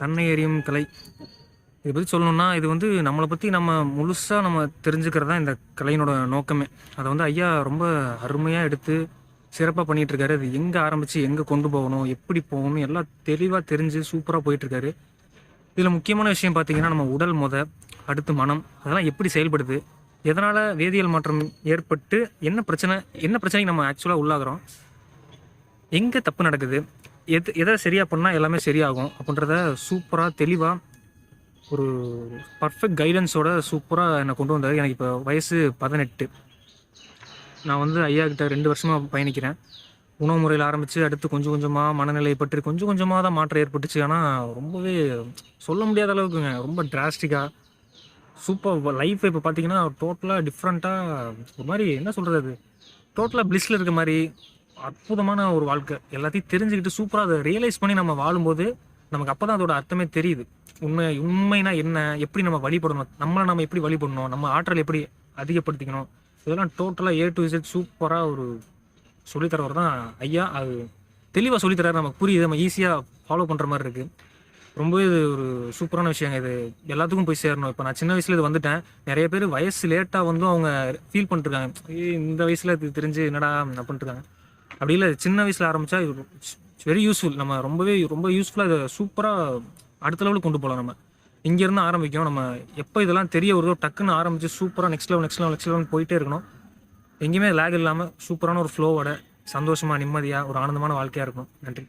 தன்னை எறியும் கலை. இதை பற்றி சொல்லணும்னா இது வந்து நம்மளை பற்றி நம்ம முழுசாக நம்ம தெரிஞ்சுக்கிறது தான் இந்த கலையினோட நோக்கமே. அதை வந்து ஐயா ரொம்ப அருமையாக எடுத்து சிறப்பாக பண்ணிகிட்ருக்காரு அது எங்கே ஆரம்பித்து எங்கே கொண்டு போகணும் எப்படி போகணும் எல்லாம் தெளிவாக தெரிஞ்சு சூப்பராக போயிட்டுருக்காரு. இதில் முக்கியமான விஷயம் பார்த்தீங்கன்னா நம்ம உடல் முத அடுத்து மனம் அதெல்லாம் எப்படி செயல்படுது எதனால் வேதியியல் மாற்றம் ஏற்பட்டு என்ன பிரச்சனை என்ன பிரச்சனைக்கு நம்ம ஆக்சுவலாக உள்ளாகிறோம் எங்கே தப்பு நடக்குது எது எதை சரியாக பண்ணால் எல்லாமே சரியாகும் அப்படின்றத சூப்பராக தெளிவாக ஒரு பர்ஃபெக்ட் கைடன்ஸோட சூப்பராக என்னை கொண்டு வந்தார். எனக்கு இப்போ வயசு பதினெட்டு. நான் வந்து ஐயா கிட்ட ரெண்டு வருஷமாக பயணிக்கிறேன். உணவு முறையில் ஆரம்பித்து அடுத்து கொஞ்சம் கொஞ்சமாக மனநிலை பற்றி கொஞ்சம் கொஞ்சமாக தான் மாற்றம் ஏற்பட்டுச்சு. ஆனால் ரொம்பவே சொல்ல முடியாத அளவுக்குங்க. ரொம்ப டிராஸ்டிக்காக சூப்பர் லைஃப் இப்போ பார்த்தீங்கன்னா டோட்டலாக டிஃப்ரெண்ட்டாக ஒரு மாதிரி என்ன சொல்கிறது டோட்டலாக பிளிஸில் இருக்க மாதிரி அற்புதமான ஒரு வாழ்க்கை. எல்லாத்தையும் தெரிஞ்சுக்கிட்டு சூப்பராக அதை ரியலைஸ் பண்ணி நம்ம வாழும்போது நமக்கு அப்போ தான் அதோட அர்த்தமே தெரியுது. உண்மை உண்மைனா என்ன? எப்படி நம்ம வழிபடணும்? நம்மளை நம்ம எப்படி வழிபடணும்? நம்ம ஆற்றல் எப்படி அதிகப்படுத்திக்கணும்? இதெல்லாம் டோட்டலாக ஏ டு இசட் சூப்பராக ஒரு சொல்லித்தரவர் தான் ஐயா. அது தெளிவாக சொல்லித்தராரு. நமக்கு புரியுது. நம்ம ஈஸியாக ஃபாலோ பண்ணுற மாதிரி இருக்குது ரொம்பவே இது ஒரு சூப்பரான விஷயங்க இது. எல்லாத்துக்கும் போய் சேரணும். இப்போ நான் சின்ன வயசுல இது வந்துட்டேன். நிறைய பேர் வயசு லேட்டாக வந்து அவங்க ஃபீல் பண்ணிருக்காங்க இந்த வயசில் இது தெரிஞ்சு என்னடா? அப்படின்ட்டு அப்படி இல்லை சின்ன வயசில் ஆரம்பித்தா வெரி யூஸ்ஃபுல் நம்ம ரொம்பவே ரொம்ப யூஸ்ஃபுல்லாக இதை சூப்பராக அடுத்த லெவலுக்கு கொண்டு போகலாம் நம்ம. இங்கேருந்து ஆரம்பிக்கும். நம்ம எப்போ இதெல்லாம் தெரிய வருதோ டக்குன்னு ஆரம்பித்து சூப்பராக next level next level next level போயிட்டே இருக்கணும். எங்கேயுமே லேக் இல்லாமல் சூப்பரான ஒரு ஃப்ளோவோட சந்தோஷமாக நிம்மதியாக ஒரு ஆனந்தமான வாழ்க்கையாக இருக்கும் நன்றி.